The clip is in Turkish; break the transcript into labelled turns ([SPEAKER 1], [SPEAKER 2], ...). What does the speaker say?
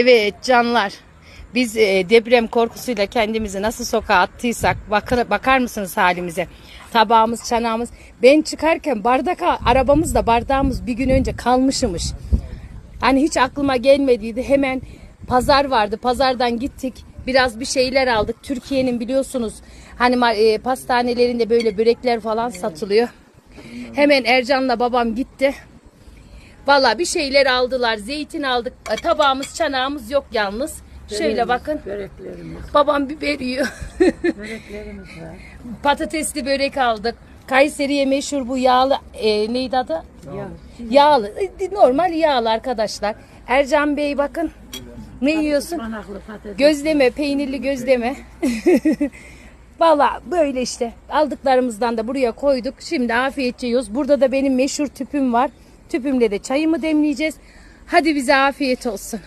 [SPEAKER 1] Evet canlar. Biz e, deprem korkusuyla kendimizi nasıl sokağa attıysak bakar, bakar mısınız halimize? Tabağımız, çanağımız. Ben çıkarken bardak arabamız da bardağımız bir gün önce kalmışmış. Hani hiç aklıma gelmediydi. Hemen pazar vardı. Pazardan gittik. Biraz bir şeyler aldık. Türkiye'nin biliyorsunuz hani e, pastanelerinde böyle börekler falan satılıyor. Hemen Ercan'la babam gitti. Valla bir şeyler aldılar. Zeytin aldık. E, Tabağımız, çanağımız yok yalnız. Şöyle bakın.
[SPEAKER 2] Böreklerimiz,
[SPEAKER 1] Babam biber yiyor.
[SPEAKER 2] böreklerimiz var.
[SPEAKER 1] Patatesli börek aldık. Kayseri'ye meşhur bu yağlı e, neydi adı?
[SPEAKER 2] Ya,
[SPEAKER 1] Yağlı. E, Normal yağlı arkadaşlar. Ercan Bey bakın. Ne yiyorsun?
[SPEAKER 2] manaklı patates.
[SPEAKER 1] Gözleme, peynirli gözleme. Valla böyle işte. Aldıklarımızdan da buraya koyduk. Şimdi afiyetçe yiyoruz. Burada da benim meşhur tüpüm var. Tüpümle de çayımı demleyeceğiz. Hadi bize afiyet olsun.